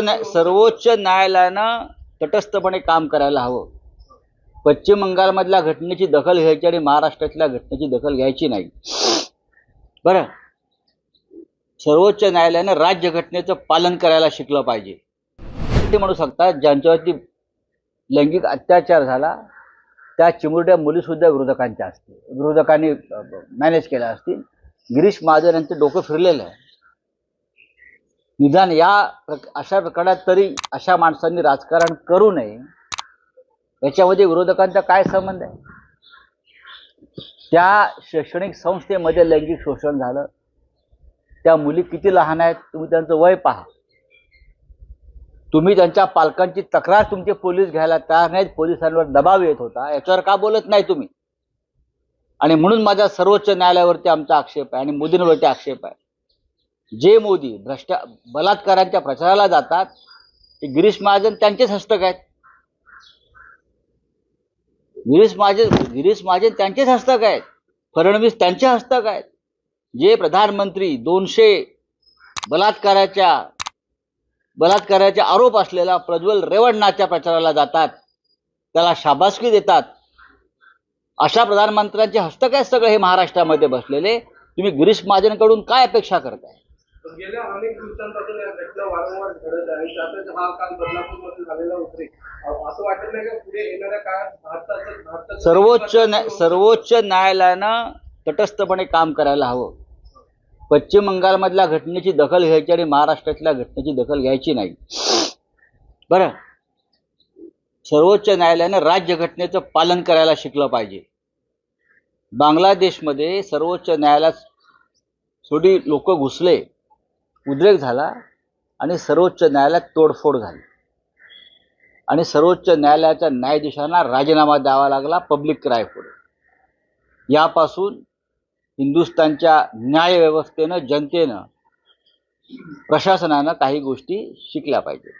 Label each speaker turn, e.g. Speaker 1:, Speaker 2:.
Speaker 1: न्याय सर्वोच्च न्यायालयानं तटस्थपणे काम करायला हवं. पश्चिम बंगालमधल्या घटनेची दखल घ्यायची आणि महाराष्ट्रातल्या घटनेची दखल घ्यायची नाही. बरं. सर्वोच्च न्यायालयानं राज्यघटनेचं पालन करायला शिकलं पाहिजे. ते म्हणू शकतात ज्यांच्यावरती लैंगिक अत्याचार झाला त्या चिमुरड्या मुलीसुद्धा विरोधकांच्या असतील विरोधकांनी मॅनेज केल्या असतील. गिरीश महाजन यांचं डोकं फिरलेलं आहे. निदान या अशा प्रकारात तरी अशा माणसांनी राजकारण करू नये. याच्यामध्ये विरोधकांचा काय संबंध आहे? त्या शैक्षणिक संस्थेमध्ये लैंगिक शोषण झालं. त्या मुली किती लहान आहेत तुम्ही त्यांचं वय पहा. तुम्ही त्यांच्या पालकांची तक्रार तुमचे पोलीस घ्यायला तयार नाहीत पोलिसांवर दबाव येत होता. याच्यावर का बोलत नाही तुम्ही? आणि म्हणून माझा सर्वोच्च न्यायालयावरती आमचा आक्षेप आहे आणि मोदींवरती आक्षेप आहे. जे मोदी भ्रष्टा बलात्कारांच्या प्रचाराला जातात. ते गिरीश महाजन त्यांचेच हस्तक आहेत. गिरीश महाजन गिरीश महाजन त्यांचेच हस्तक आहेत. फडणवीस त्यांचे हस्तक आहेत. जे प्रधानमंत्री दोनशे बलात्काराच्या बलात्काराचे आरोप असलेला प्रज्वल रेवण्णाच्या प्रचाराला जातात. त्याला शाबासकी देतात. अशा प्रधानमंत्र्यांचे हस्तक आहेत सगळे हे महाराष्ट्रामध्ये बसलेले. तुम्ही गिरीश महाजनकडून काय अपेक्षा करताय?
Speaker 2: गेल्या अनेक दिवसांपासून या घटना वारंवार घडत आहे. त्यातच हा काल बदलापूरमध्ये झालेला असं वाटत नाही का पुढे येणाऱ्या काळात भारताचं भारताचं
Speaker 1: सर्वोच्च न्याय सर्वोच्च न्यायालयानं तटस्थपणे काम करायला हवं. पश्चिम बंगालमधल्या घटनेची दखल घ्यायची आणि महाराष्ट्रातल्या घटनेची दखल घ्यायची नाही. बरं. सर्वोच्च न्यायालयानं राज्यघटनेचं पालन करायला शिकलं पाहिजे. बांगलादेशमध्ये सर्वोच्च न्यायालयात थोडी लोक घुसले. उद्रेक झाला आणि सर्वोच्च न्यायालयात तोडफोड झाली. आणि सर्वोच्च न्यायालयाच्या न्यायाधीशांना राजीनामा द्यावा लागला पब्लिक क्राय पुढे. यापासून हिंदुस्थानच्या न्यायव्यवस्थेनं जनतेनं प्रशासनानं काही गोष्टी शिकल्या पाहिजेत.